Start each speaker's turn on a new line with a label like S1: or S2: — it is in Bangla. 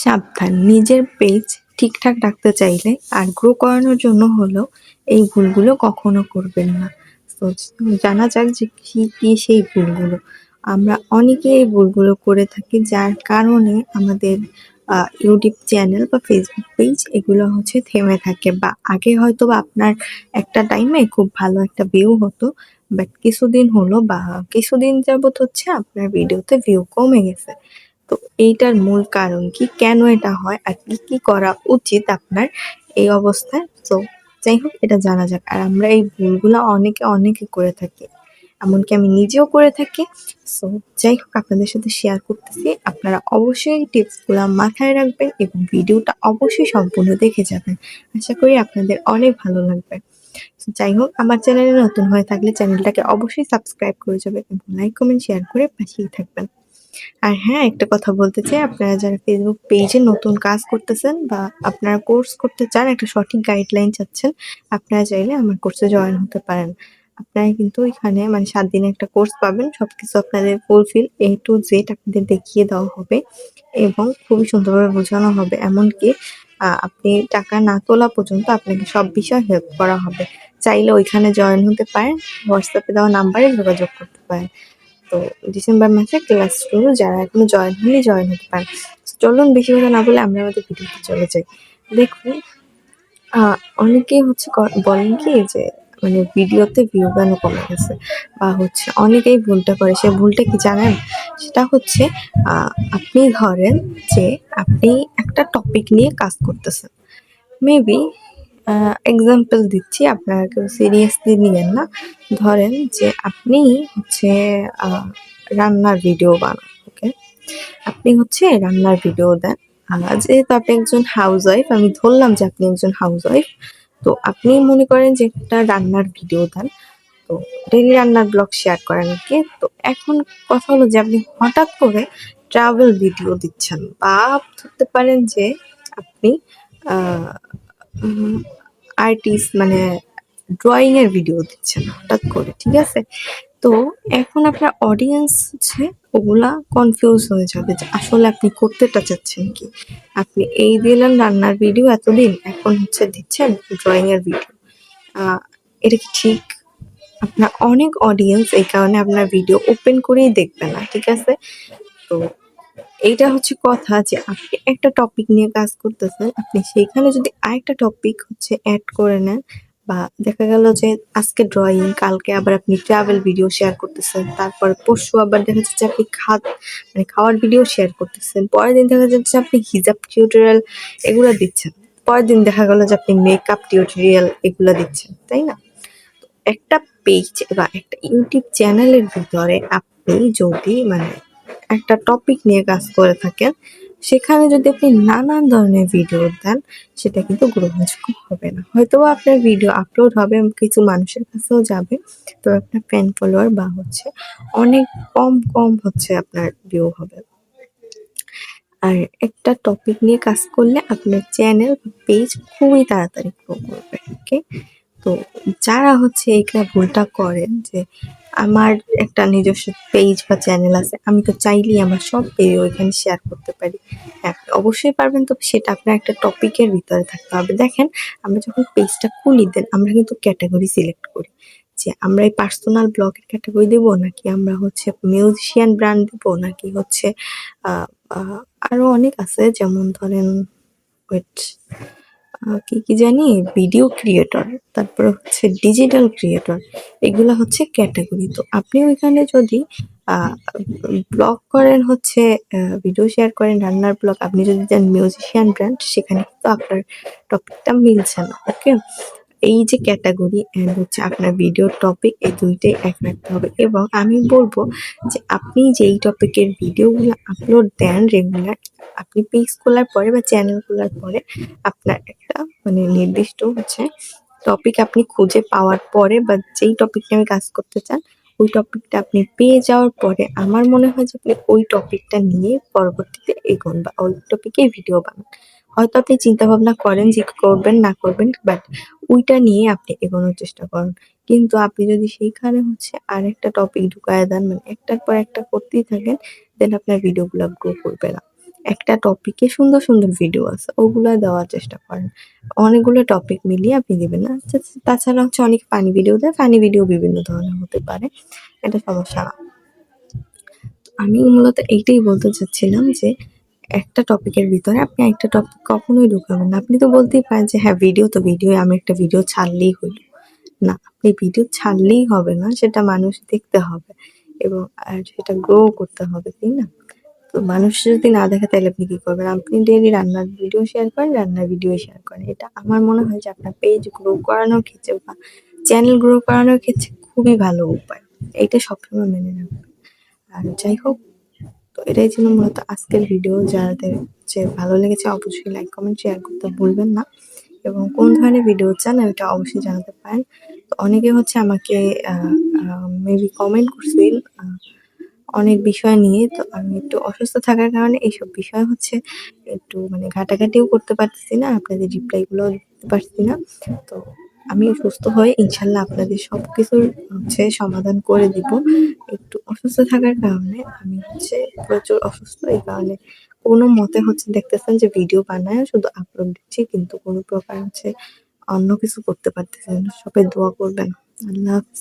S1: সাবধান। নিজের পেজ ঠিকঠাক রাখতে চাইলে আর গ্রো করানোর জন্য হলো এই ভুলগুলো কখনো করবেন না। তো জানা যাক যে কী, কি সেই ভুলগুলো। আমরা অনেকে এই ভুলগুলো করে থাকি যার কারণে আমাদের ইউটিউব চ্যানেল বা ফেসবুক পেজ এগুলো হচ্ছে থেমে থাকে বা আগে হয়তো বা আপনার একটা টাইমে খুব ভালো একটা ভিউ হতো বাট কিছুদিন হলো বা কিছুদিন যাবত হচ্ছে আপনার ভিডিওতে ভিউ কমে গেছে। তো এইটার মূল কারণ কি? কেন এটা হয়? আর কি কি করা উচিত আপনার এই অবস্থায়? তো যাই হোক, এটা জানা যাক। আর আমরা এই ভুলগুলো অনেকে অনেকে করে থাকি। এমনকি আমি নিজেও করে থাকি। সো যাই হোক, আপনাদের সাথে শেয়ার করতেছি। আপনারা অবশ্যই টিপসগুলো মাথায় রাখবেন এবং ভিডিওটা অবশ্যই সম্পূর্ণ দেখে যাবেন। আশা করি আপনাদের অনেক ভালো লাগবে। যাই হোক, আমার চ্যানেলে নতুন হয়ে থাকলে চ্যানেলটাকে অবশ্যই সাবস্ক্রাইব করে যাবেন এবং লাইক কমেন্ট শেয়ার করে পাশেই থাকবেন। আর হ্যাঁ একটা কথা বলতে চাই, আপনারা যারা ফেসবুক পেজে নতুন কাজ করতেছেন বা আপনারা কোর্স করতে চান, একটা সঠিক গাইডলাইন চাচ্ছেন, আপনারা চাইলে আমার কোর্সে জয়েন হতে পারেন। আপনারা কিন্তু এখানে মানে সাত দিনে একটা কোর্স পাবেন, সবকিছু আপনাদের ফুলফিল এ টু জেড আপনাদের দেখিয়ে দেওয়া হবে এবং খুবই সুন্দরভাবে বোঝানো হবে, এমনকি আপনি টাকা না তোলা পর্যন্ত আপনাকে সব বিষয় হেল্প করা হবে। চাইলে ওইখানে জয়েন হতে পারেন হোয়াটসঅ্যাপে দেওয়া নাম্বারে যোগাযোগ করতে পারেন। তো ডিসেম্বর মাসে ক্লাস শুরু যারা এখনও জয়েন হয়নি, জয়েন হতে পারেন চলুন, বেশি কথা না বলে আমরা আমাদের ভিডিওতে চলে যাই। দেখুন অনেকেই হচ্ছে বলেন কি যে মানে ভিডিওতে ভিউ কেন কমে গেছে? বা হচ্ছে অনেকেই ভুলটা করে, সে ভুলটা কি জানেন? সেটা হচ্ছে আপনি ধরেন যে আপনি একটা টপিক নিয়ে কাজ করতেছেন। মেবি এক্সাম্পল দিচ্ছি আপনারা কেউ সিরিয়াসলি নিবেন না। ধরেন যে আপনি হচ্ছে রান্নার ভিডিও বানান ওকে আপনি হচ্ছে রান্নার ভিডিও দেন। যেহেতু আপনি একজন হাউস ওয়াইফ আমি ধরলাম যে আপনি একজন হাউস ওয়াইফ তো আপনি মনে করেন যে একটা রান্নার ভিডিও দেন। তো ডেলি রান্নার ব্লগ শেয়ার করেন আর কি তো এখন কথা হলো যে আপনি হঠাৎ করে ট্রাভেল ভিডিও দিচ্ছেন। বা ধরতে পারেন যে আপনি আর্টিস্ট মানে ড্রয়িং এর ভিডিও দিচ্ছেন হঠাৎ করে, ঠিক আছে? তো এখন আপনার অডিয়েন্স হচ্ছে ওগুলা কনফিউজ হয়ে যাবে যে আসলে আপনি করতেটা চাচ্ছেন কি? আপনি এই দিলেন রান্নার ভিডিও এতদিন এখন হচ্ছে দিচ্ছেন ড্রয়িং এর ভিডিও এটা কি ঠিক? আপনার অনেক অডিয়েন্স এই কারণে আপনার ভিডিও ওপেন করেই দেখবে না, ঠিক আছে? তো এইটা হচ্ছে কথা যে আপনি একটা টপিক নিয়ে কাজ করতেছেন, আপনি সেইখানে যদি আরেকটা টপিক হচ্ছে অ্যাড করে নেন বা দেখা গেল যে আজকে ড্রয়িং কালকে আবার আপনি ট্রাভেল ভিডিও শেয়ার করতেছেন, তারপর পরশু আবার দেখা যাচ্ছে আপনি খাদ মানে খাওয়ার ভিডিও শেয়ার করতেছেন, পরের দিন দেখা যাচ্ছে আপনি হিজাব টিউটোরিয়াল এগুলো দিচ্ছেন, পরের দিন দেখা গেল যে আপনি মেকআপ টিউটোরিয়াল এগুলো দিচ্ছেন, তাই না? একটা পেজ বা একটা ইউটিউব চ্যানেলের ভিতরে আপনি যদি মানে একটা টপিক নিয়ে কাজ করে থাকেন, সেখানে যদি আপনি নানান ধরনের ভিডিও দেন, সেটা কিন্তু গ্রহণযোগ্য হবে না। হয়তো আপনার ভিডিও আপলোড হবে কিছু মানুষের কাছেও যাবে তো আপনার ফ্যান ফলোয়ার বা হচ্ছে অনেক কম কম হচ্ছে আপনার ভিউ হবে। আর একটা টপিক নিয়ে কাজ করলে আপনার চ্যানেল পেজ খুবই তাড়াতাড়ি গ্রো করবে ওকে তো যারা হচ্ছে এইটা ভুলটা করেন যে আমার একটা নিজস্ব পেজ বা চ্যানেল আছে আমি তো চাইলেই আমার সব ভিডিও এখানে শেয়ার করতে পারি। হ্যাঁ অবশ্যই পারবেন তো সেটা আপনার একটা টপিকের ভিতরে থাকতে হবে। দেখেন আমরা যখন পেজটা খুলি দেন আমরা কিন্তু ক্যাটাগরি সিলেক্ট করি। যে আমরা এই পার্সোনাল ব্লগের ক্যাটাগরি দেবো নাকি আমরা হচ্ছে মিউজিশিয়ান ব্র্যান্ড দেবো নাকি হচ্ছে আহ, আহ, আরও অনেক আছে। যেমন ধরেন ওয়েট কি কি জানি? ভিডিও ক্রিয়েটর তারপর হচ্ছে ডিজিটাল ক্রিয়েটর এগুলো হচ্ছে ক্যাটাগরি তো আপনি ওইখানে যদি ব্লগ করেন হচ্ছে ভিডিও শেয়ার করেন, রান্নার ব্লগ আপনি যদি দেন মিউজিশিয়ান ব্র্যান্ড সেখানে কিন্তু আপনার টপিকটা মিলছে না ওকে এই যে ক্যাটাগরি অ্যান্ড হচ্ছে আপনার ভিডিওর টপিক এই দুইটাই এক রাখতে হবে এবং আমি বলব যে আপনি যেই টপিকের ভিডিওগুলো আপলোড দেন রেগুলার আপনি পেজ খোলার পরে বা চ্যানেল খোলার পরে আপনার একটা মানে নির্দিষ্ট হচ্ছে টপিক আপনি খুঁজে পাওয়ার পরে বা যেই টপিক নিয়ে আমি কাজ করতে চান, ওই টপিকটা আপনি পেয়ে যাওয়ার পরে আমার মনে হয় যে আপনি ওই টপিকটা নিয়ে পরবর্তীতে এগোন বা ওই টপিকে ভিডিও বানান। হয়তো আপনি চিন্তা ভাবনা করেন যে করবেন, না করবেন বাট ওইটা নিয়ে আপনি এগোনোর চেষ্টা করুন। কিন্তু আপনি যদি সেইখানে হচ্ছে আরেকটা টপিক ঢুকায় দেন মানে একটার পর একটা করতেই থাকেন দেন আপনার ভিডিওগুলো গ্রো করবে না। একটা টপিকে সুন্দর সুন্দর ভিডিও আছে, ওগুলো দেওয়ার চেষ্টা করেন। অনেকগুলো টপিক মিলিয়ে আপনি দেবেন না। তাছাড়া হচ্ছে অনেক ফানি ভিডিও দেয়। ফানি ভিডিও বিভিন্ন ধরনের হতে পারে। এটা সমস্যা আমি মূলত এইটাই বলতে চাচ্ছিলাম যে একটা টপিকের ভিতরে আপনি একটা টপিক কখনোই ঢুকাবেন না। আপনি তো বলতেই পারেন যে হ্যাঁ ভিডিও তো ভিডিও আমি একটা ভিডিও ছাড়লেই হইল না, আপনি ভিডিও ছাড়লেই হবে না, সেটা মানুষ দেখতে হবে এবং, আর সেটা গ্রো করতে হবে, তাই না? তো মানুষ যদি না দেখে, তাহলে আপনি কী করবেন? আপনি ডেলি রান্নার ভিডিও শেয়ার করেন, রান্নার ভিডিও শেয়ার করেন। এটা আমার মনে হয় যে, আপনার পেজ গ্রো করানোর ক্ষেত্রে বা চ্যানেল গ্রো করানোর ক্ষেত্রে খুবই ভালো উপায়। এইটা সবসময় মেনে রাখবেন। আর যাই হোক তো এটাই ছিল মূলত আজকের ভিডিও যাদের যে ভালো লেগেছে, অবশ্যই লাইক কমেন্ট শেয়ার করতে ভুলবেন না। এবং কোন ধরনের ভিডিও চান, এটা অবশ্যই জানাতে পারেন। তো অনেকে হচ্ছে আমাকে মেবি কমেন্ট করছিল অনেক বিষয় নিয়ে। তো আমি একটু অসুস্থ থাকার কারণে এইসব বিষয় হচ্ছে একটু মানে ঘাটাঘাটিও করতে পারতেছি না, আপনাদের রিপ্লাইগুলো দিতে পারছি না। তো আমি সুস্থ হয়ে ইনশাল্লাহ আপনাদের সব কিছুর হচ্ছে সমাধান করে দিব। একটু অসুস্থ থাকার কারণে আমি হচ্ছে প্রচুর অসুস্থ, এই কারণে কোনো মতে হচ্ছে দেখতেছেন যে ভিডিও বানায় শুধু আপলোড দিচ্ছি, কিন্তু কোনো প্রকার হচ্ছে অন্য কিছু করতে পারতেছেন সবাই দোয়া করবেন। আল্লাহ হাফিজ।